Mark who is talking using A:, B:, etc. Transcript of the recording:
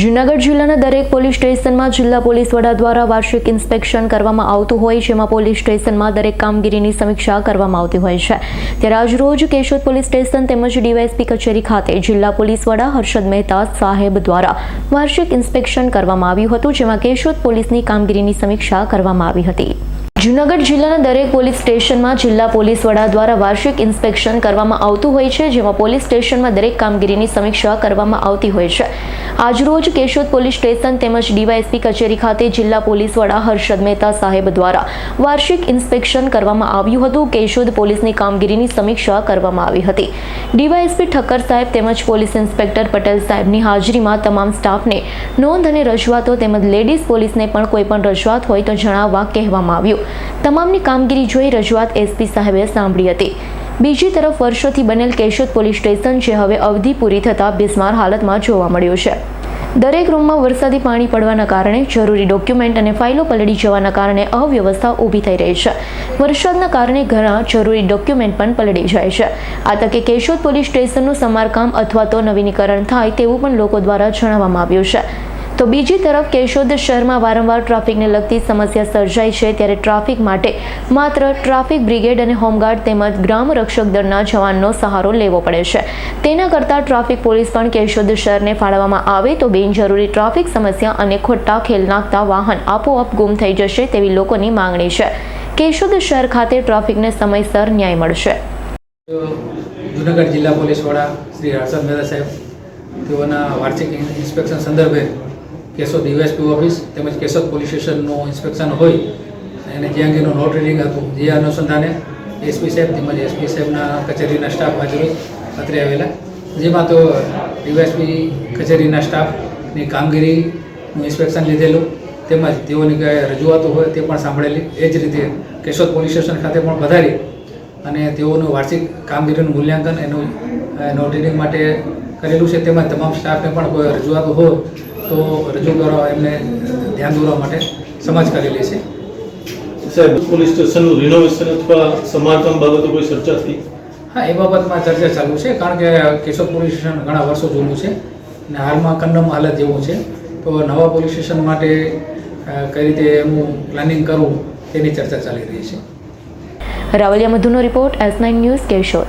A: જૂનાગઢ જિલ્લાના દરેક પોલીસ સ્ટેશનમાં જિલ્લા પોલીસ વડા દ્વારા વાર્ષિક ઇન્સ્પેક્શન કરવામાં આવતું હોય જેમાં પોલીસ સ્ટેશનમાં દરેક કામગીરીની સમીક્ષા કરવામાં આવતી હોય છે. ત્યારે આજરોજ કેશોદ પોલીસ સ્ટેશન તેમજ ડીવાયએસપી કચેરી ખાતે જિલ્લા પોલીસ વડા હર્ષદ મહેતા સાહેબ દ્વારા વાર્ષિક ઇન્સ્પેક્શન કરવામાં આવ્યું હતું. જેમાં કેશોદ પોલીસની કામગીરીની સમીક્ષા કરવામાં આવી હતી. જૂનાગઢ જિલ્લાના દરેક પોલીસ સ્ટેશનમાં જિલ્લા પોલીસ વડા દ્વારા વાર્ષિક ઇન્સ્પેક્શન કરવામાં આવતું હોય છે, જેમાં પોલીસ સ્ટેશનમાં દરેક કામગીરીની સમીક્ષા કરવામાં આવતી હોય છે. આજરોજ કેશોદ પોલીસ સ્ટેશન તેમજ ડીવાયએસપી કચેરી ખાતે જિલ્લા પોલીસ વડા હર્ષદ મહેતા સાહેબ દ્વારા વાર્ષિક ઇન્સ્પેક્શન કરવામાં આવ્યું હતું. કેશોદ પોલીસની કામગીરીની સમીક્ષા કરવામાં આવી હતી. ડીવાયએસપી ઠક્કર સાહેબ તેમજ પોલીસ ઇન્સ્પેક્ટર પટેલ સાહેબની હાજરીમાં તમામ સ્ટાફને નોંધ અને રજૂઆતો તેમજ લેડીઝ પોલીસને પણ કોઈપણ રજૂઆત હોય તો જણાવવા કહેવામાં આવ્યું. તમામની કામગીરી જોઈ રજૂઆત એસપી સાહેબે સાંભળી હતી. બીજી તરફ વર્ષોથી બનેલ કેશોદ પોલીસ સ્ટેશન જે હવે અવધિ પૂરી થતાં બિસ્માર હાલતમાં જોવા મળ્યું છે. દરેક રૂમમાં વરસાદી પાણી પડવાના કારણે જરૂરી ડોક્યુમેન્ટ અને ફાઇલો પલળી જવાના કારણે અવ્યવસ્થા ઊભી થઈ રહી છે. વરસાદના કારણે ઘણા જરૂરી ડોક્યુમેન્ટ પણ પલળી જાય છે. આ તકે કેશોદ પોલીસ સ્ટેશનનું સમારકામ અથવા તો નવીનીકરણ થાય તેવું પણ લોકો દ્વારા જણાવવામાં આવ્યું છે. તો બીજી તરફ કેશોદ શહેરમાં વારંવાર ટ્રાફિકને લગતી સમસ્યા સર્જાઈ છે ત્યારે ટ્રાફિક માટે માત્ર ટ્રાફિક બ્રિગેડ અને હોમગાર્ડ તેમજ ગ્રામ રક્ષક દળના જવાનનો સહારો લેવો પડે છે. તેના કરતાં ટ્રાફિક પોલીસ પણ કેશોદ શહેરને ફાળવવામાં આવે તો બિનજરૂરી ટ્રાફિક સમસ્યા અને ખોટા ખેલ નાખતા વાહન આપોઆપ ગુમ થઈ જશે તેવી લોકોની માંગણી છે. કેશોદ શહેર ખાતે ટ્રાફિકને સમયસર ન્યાય મળશે.
B: જુનાગઢ જિલ્લા પોલીસ વડા શ્રી હર્ષદ મહેતા સાહેબ, તેઓના વાર્ષિક ઇન્સ્પેક્શન સંદર્ભે કેશોદ ડીવાયએસપી ઓફિસ તેમજ કેશોદ પોલીસ સ્ટેશનનું ઇન્સ્પેક્શન હોય અને જે અંગેનું નોટ રીડિંગ હતું, જે અનુસંધાને એસપી સાહેબ તેમજ એસપી સાહેબના કચેરીના સ્ટાફ હાજર અત્રે આવેલા. જેમાં તો ડીવાયએસપી કચેરીના સ્ટાફની કામગીરીનું ઇન્સ્પેક્શન લીધેલું, તેમજ તેઓની કઈ રજૂઆતો હોય તે પણ સાંભળેલી. એ જ રીતે કેશોદ પોલીસ સ્ટેશન ખાતે પણ વધારી અને તેઓનું વાર્ષિક કામગીરીનું મૂલ્યાંકન એનું નોટ રીડિંગ માટે કરેલું છે. તેમજ તમામ સ્ટાફને પણ કોઈ રજૂઆતો હોય તો રજૂ કરવા એમને ધ્યાન દોરવા માટે સમજ લે છે.
C: સાહેબ પોલીસ સ્ટેશનનું રિનોવેશન અથવા સમારકામ બાબતે કોઈ ચર્ચા થઈ?
B: હા એ બાબતમાં ચર્ચા ચાલુ છે કારણ કે કેશોદ પોલીસ સ્ટેશન ઘણા વર્ષો જૂનું છે અને હાલમાં કંડમ હાલત જેવું છે. તો નવા પોલીસ સ્ટેશન માટે કઈ રીતે એનું પ્લાનિંગ કરવું તેની ચર્ચા ચાલી રહી છે.
A: Ravaliya મધુનો report S nine news Keshod.